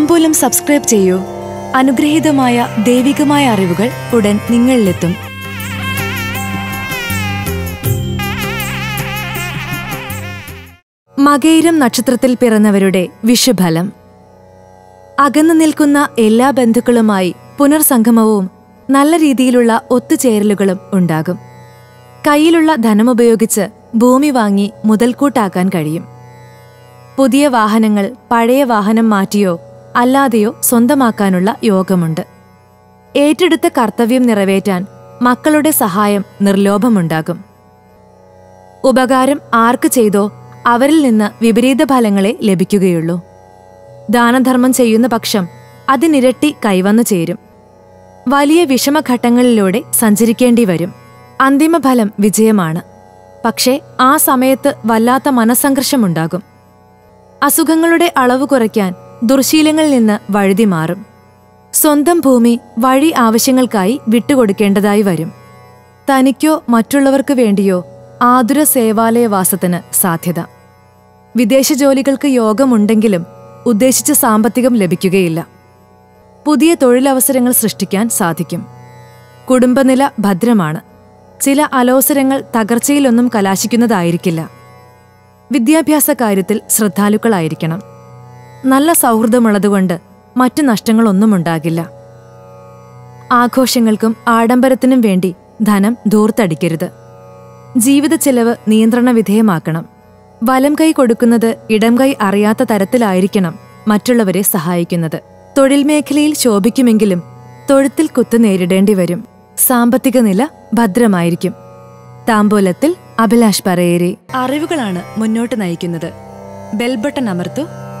താമ്പൂലം subscribe ചെയ്യൂ. അനുഗ്രഹീതമായ ദൈവികമായ അറിവുകൾ ഉടൻ നിങ്ങളിലെത്തും. മകയിരം നക്ഷത്രത്തിൽ പിറന്നവരുടെ വിഷുഫലം. അകന്നു നിൽക്കുന്ന എല്ലാ ബന്ധുക്കളുമായി പുനർസംഗമവും നല്ല രീതിയിലുള്ള ഒത്തുചേരലുകളും ഉണ്ടാകും. കയ്യിലുള്ള ധനമുപയോഗിച്ച് ഭൂമി വാങ്ങി മുതൽക്കൂട്ടാക്കാൻ കഴിയും. പുതിയ വാഹനങ്ങൾ പഴയ വാഹനം മാറ്റിയോ അല്ലാതെയോ സ്വന്തമാക്കാനുള്ള യോഗമുണ്ട്. ഏറ്റെടുത്ത കർത്തവ്യം നിറവേറ്റാൻ മക്കളുടെ സഹായം നിർലോഭമുണ്ടാകും. ഉപകാരം ആർക്ക് ചെയ്തോ അവരിൽ നിന്ന് വിപരീത ഫലങ്ങളെ ലഭിക്കുകയുള്ളൂ. ദാനധർമ്മം ചെയ്യുന്ന പക്ഷം അതിനിരട്ടി കൈവന്നു ചേരും. വലിയ വിഷമഘട്ടങ്ങളിലൂടെ സഞ്ചരിക്കേണ്ടി വരും. അന്തിമഫലം വിജയമാണ്. പക്ഷേ ആ സമയത്ത് വല്ലാത്ത മനസ്സംഘർഷമുണ്ടാകും. അസുഖങ്ങളുടെ അളവ് കുറയ്ക്കാൻ ദുർശീലങ്ങളിൽ നിന്ന് വഴുതി മാറും. സ്വന്തം ഭൂമി വഴി ആവശ്യങ്ങൾക്കായി വിട്ടുകൊടുക്കേണ്ടതായി വരും. തനിക്കോ മറ്റുള്ളവർക്ക് വേണ്ടിയോ ആതുര സേവാലയവാസത്തിന് സാധ്യത. വിദേശ ജോലികൾക്ക് യോഗമുണ്ടെങ്കിലും ഉദ്ദേശിച്ച സാമ്പത്തികം ലഭിക്കുകയില്ല. പുതിയ തൊഴിലവസരങ്ങൾ സൃഷ്ടിക്കാൻ സാധിക്കും. കുടുംബനില ഭദ്രമാണ്. ചില അലോസരങ്ങൾ തകർച്ചയിലൊന്നും കലാശിക്കുന്നതായിരിക്കില്ല. വിദ്യാഭ്യാസ കാര്യത്തിൽ ശ്രദ്ധാലുക്കളായിരിക്കണം. നല്ല സൗഹൃദമുള്ളതുകൊണ്ട് മറ്റു നഷ്ടങ്ങളൊന്നും ഉണ്ടാകില്ല ആഘോഷങ്ങൾക്കും ആഡംബരത്തിനും വേണ്ടി ധനം ധൂർത്തടിക്കരുത്. ജീവിത ചെലവ് നിയന്ത്രണ വിധേയമാക്കണം. വലം കൈ കൊടുക്കുന്നത് ഇടം കൈ അറിയാത്ത തരത്തിലായിരിക്കണം മറ്റുള്ളവരെ സഹായിക്കുന്നത്. തൊഴിൽ മേഖലയിൽ ശോഭിക്കുമെങ്കിലും തൊഴുത്തിൽ കുത്തു നേരിടേണ്ടി വരും. സാമ്പത്തിക നില ഭദ്രമായിരിക്കും. താമ്പൂലത്തിൽ അഭിലാഷ് പറയേരി. അറിവുകളാണ് മുന്നോട്ട് നയിക്കുന്നത്. ബെൽബട്ടൺ അമർത്തു.